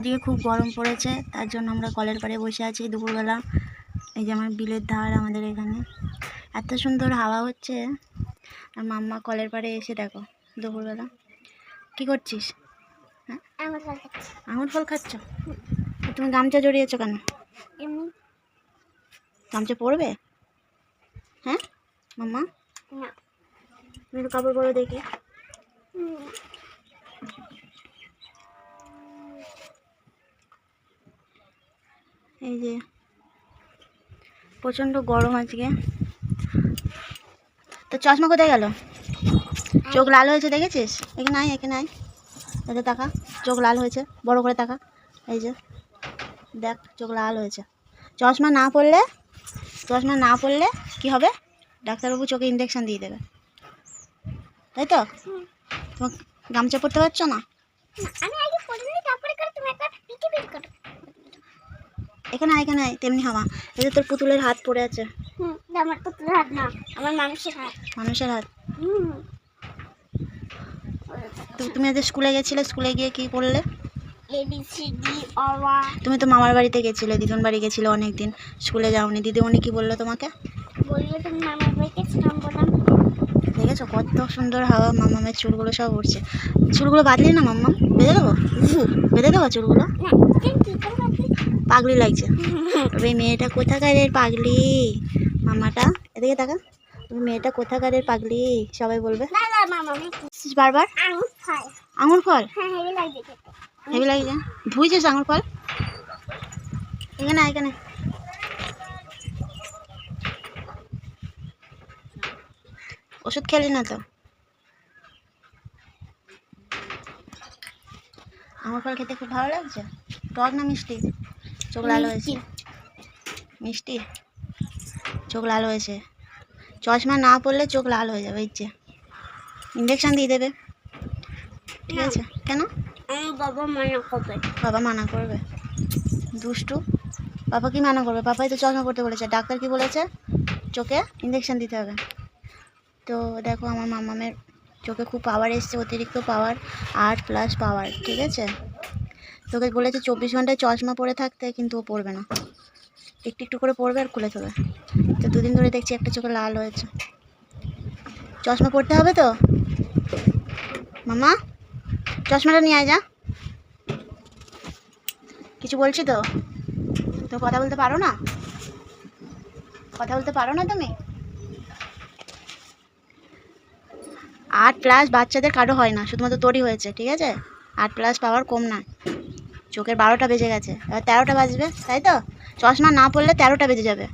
আজকে খুব গরম পড়েছে তার জন্য আমরা কলের পাড়ে বসে আছি দুপুরবেলা। এই যে আমার বিলের ধার আমাদের এখানে। এত সুন্দর হাওয়া হচ্ছে। আর মাম্মা কলের পাড়ে এসে দেখো দুপুরবেলা। কি করছিস? হ্যাঁ? আঙুর ফল খাচ্ছ। তুমি গামছা জড়িয়েছো কেন? গামছা পড়বে হ্যাঁ? মাম্মা? কাপড় পরে দেখি। এই যে প্রচণ্ড গরম আজকে। তো চশমা কোথায় গেল? চোখ লাল হয়েছে দেখেছিস? এখানে আয় এখানে আয়। এতে তাকা চোখ লাল হয়েছে বড় করে তাকা। এই যে দেখ চোখ লাল হয়েছে। চশমা না পড়লে চশমা না পড়লে কি হবে? ডাক্তারবাবু চোখে ইঞ্জেকশন দিয়ে দেবে। তাই তো। তোমার গামছা পরতে পারছ না? আমি আগে পড়িনি তারপরে করে তুমি একটা এখানে আয়, এখানে আয়, তেমনি হওয়া। এই যে তোর পুতুলের হাত পড়ে আছে। হুম আমার পুতুলের হাত না আমার মানুষের হাত। মানুষের হাত। তুমি আজ স্কুলে গেছিলে? স্কুলে গিয়ে কি করলে তুমি তো মামার বাড়িতে গেছিলে দিদুন বাড়ি গেছিলে অনেক দিন স্কুলে যাওনি। দিদিমণি কি বলল তোমাকে? দেখেছ? কত সুন্দর হাওয়া মামামের চুলগুলো সব উঠছে চুলগুলো বাঁধলি না মাম্মা বেঁধে দেবো? বেঁধে দেবো চুলগুলো না তুই কি করে ভাবলি? পাগলি লাগছে। তবে মেয়েটা কোথাকারের পাগলি? মামাটা এদিকে টাকা তুমি মেয়েটা কোথাকারের পাগলি? সবাই বলবে। বারবার? আঙুর ফল হ্যাঁ হেভি লাগছে খেতে। ধুইছিস আঙুর ফল এখানে এখানে। ওষুধ খেলি না তো? আঙুর ফল খেতে খুব ভালো লাগছে? টক না মিষ্টি? চোখ লাল হয়েছে। মিষ্টি। চোখ লাল হয়েছে। চশমা না পড়লে চোখ লাল হয়ে যাবে ইচ্ছে। ইঞ্জেকশন দিয়ে দেবে। ঠিক আছে। কেন? বাবা মানা করবে। বাবা মানা করবে। দুষ্টু। বাবা কি মানা করবে? বাবাই তো চশমা পড়তে বলেছে। ডাক্তার কি বলেছে? চোখে ইঞ্জেকশন দিতে হবে। তো দেখো আমার মামামের চোখে খুব পাওয়ার এসছে অতিরিক্ত পাওয়ার আট প্লাস পাওয়ার ঠিক আছে? তোকে বলেছে চব্বিশ ঘন্টায় চশমা পরে থাকতে, কিন্তু ও পড়বে না। একটু একটু করে পড়বে আর খুলে দেবে তো দুদিন ধরে দেখছি একটা চোখে লাল হয়েছে। চশমা পড়তে হবে তো? মামা, চশমাটা নিয়ে আয় যা। কিছু বলছি তো? তো কথা বলতে পারো না? কথা বলতে পারো না তুমি? আট প্লাস বাচ্চাদের কারও হয় না, শুধুমাত্র তোরই হয়েছে, ঠিক আছে? আট প্লাস পাওয়ার কম না চোখের বারোটা বেজে গেছে। এবার তেরোটা বাজবে তাই তো? চশমা না পড়লে তেরোটা বেজে যাবে।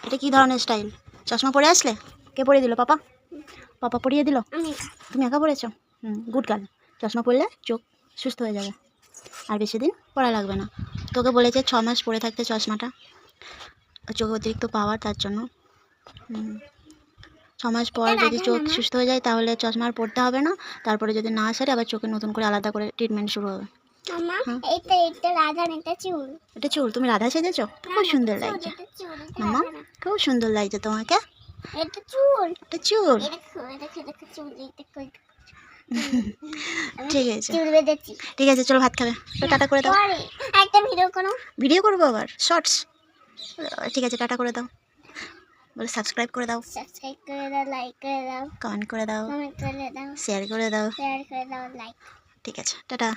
এটা কি ধরনের স্টাইল চশমা পরে আসলে? কে পরিয়ে দিল পাপা? পাপা পরিয়ে দিল? তুমি একা পড়েছো হুম গুড গার্ল চশমা পরলে চোখ সুস্থ হয়ে যাবে। আর বেশি দিন পড়া লাগবে না। তোকে বলেছে ছ মাস পরে থাকতে চশমাটা। চোখে অতিরিক্ত পাওয়ার তার জন্য। হুম। ছ মাস পর যদি চোখ সুস্থ হয়ে যায় তাহলে চশমা আর পড়তে হবে না। তারপরে যদি না সারে আবার চোখে নতুন করে আলাদা করে ট্রিটমেন্ট শুরু হবে। হ্যাঁ। রাধা এটা চুল। এটা চুল? তুমি রাধা সেজেছো? খুব সুন্দর লাগছে। মামা খুব সুন্দর লাগছে তোমাকে। এটা চুল। এটা ঠিক আছে। ঠিক আছে চলো ভাত খাবে। টাটা করে দাও। একটা ভিডিও করো। ভিডিও করব আবার? শর্টস ঠিক আছে টাটা করে দাও। বলে সাবস্ক্রাইব করে দাও। সাবস্ক্রাইব করে দাও লাইক করে দাও। কমেন্ট করে দাও। কমেন্ট করে দাও। শেয়ার করে দাও। শেয়ার করে দাও লাইক ঠিক আছে টাটা।